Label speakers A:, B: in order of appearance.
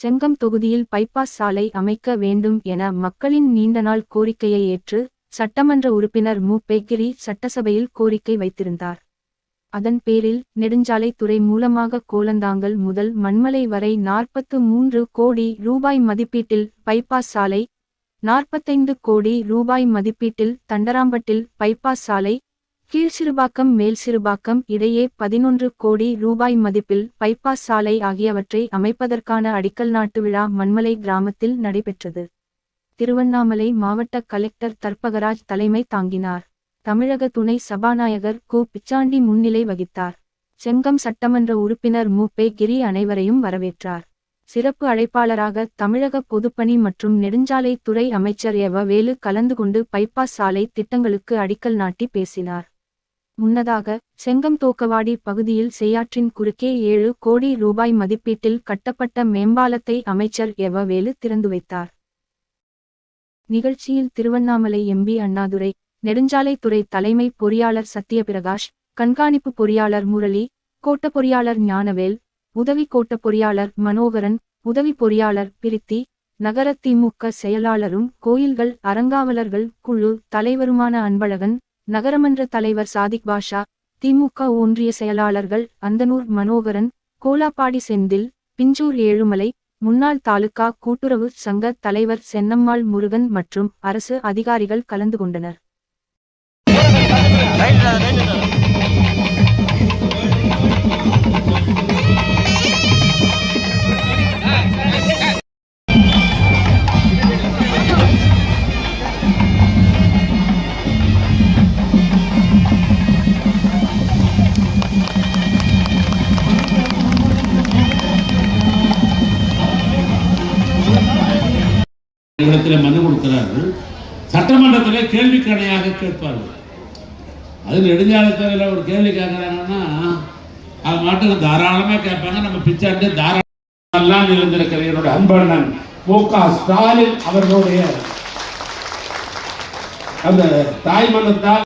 A: செங்கம் தொகுதியில் பைபாஸ் சாலை அமைக்க வேண்டும் என மக்களின் நீண்டநாள் கோரிக்கையை ஏற்று சட்டமன்ற உறுப்பினர் மு. பேக்கிரி சட்டசபையில் கோரிக்கை வைத்திருந்தார். அதன் பேரில் நெடுஞ்சாலை துறை மூலமாக கோலந்தாங்கல் முதல் மண்மலை வரை நாற்பத்து மூன்று கோடி ரூபாய் மதிப்பீட்டில் பைபாஸ் சாலை நாற்பத்தைந்து கோடி ரூபாய் மதிப்பீட்டில் தண்டராம்பட்டில் பைபாஸ் சாலை கீழ்சிறுபாக்கம் மேல் சிறுபாக்கம் இடையே பதினொன்று கோடி ரூபாய் மதிப்பில் பைபாஸ் சாலை ஆகியவற்றை அமைப்பதற்கான அடிக்கல் நாட்டு விழா மண்மலை கிராமத்தில் நடைபெற்றது. திருவண்ணாமலை மாவட்ட கலெக்டர் தர்பகராஜ் தலைமை தாங்கினார். தமிழக துணை சபாநாயகர் கு. பிச்சாண்டி முன்னிலை வகித்தார். செங்கம் சட்டமன்ற உறுப்பினர் மூப்பே கிரி அனைவரையும் வரவேற்றார். சிறப்பு அழைப்பாளராக தமிழக பொதுப்பணி மற்றும் நெடுஞ்சாலைத்துறை அமைச்சர் எவ. வேலு கலந்து கொண்டு பைபாஸ் சாலை திட்டங்களுக்கு அடிக்கல் நாட்டி பேசினார். முன்னதாக செங்கம் தோக்கவாடி பகுதியில் செய்யாற்றின் குறுக்கே ஏழு கோடி ரூபாய் மதிப்பீட்டில் கட்டப்பட்ட மேம்பாலத்தை அமைச்சர் எவவேலு திறந்து வைத்தார். நிகழ்ச்சியில் திருவண்ணாமலை எம்பி அண்ணாதுரை நெடுஞ்சாலைத்துறை தலைமை பொறியாளர் சத்யபிரகாஷ் கண்காணிப்பு பொறியாளர் முரளி கோட்ட பொறியாளர் ஞானவேல் உதவி கோட்ட பொறியாளர் மனோகரன் உதவி பொறியாளர் பிரித்தி நகர திமுக செயலாளரும் கோயில்கள் அறங்காவலர்கள் குழு தலைவருமான அன்பழகன் நகரமன்ற தலைவர் சாதிக் பாஷா திமுக ஒன்றிய செயலாளர்கள் அந்தனூர் மனோகரன் கோலாப்பாடி செந்தில் பிஞ்சூர் ஏழுமலை முன்னாள் தாலுகா கூட்டுறவு சங்க தலைவர் சென்னம்மாள் முருகன் மற்றும் அரசு அதிகாரிகள் கலந்து கொண்டனர்.
B: இடத்துல மனு கொடுக்கிறார்கள். சட்டமன்றத்தில் கேள்வி கணையாக கேட்பார்கள். அது நெடுஞ்சாலைத்துறையில் ஒரு கேள்வி கேட்குறாங்கன்னா அது மாட்டுக்கு தாராளமாக கேட்பாங்க. நம்ம பிச்சாண்டு தாராளம் இருந்திருக்கிற என்னோட அன்பண்ணன் மு. க. ஸ்டாலின் அவர்களுடைய அந்த தாய்மனத்தால்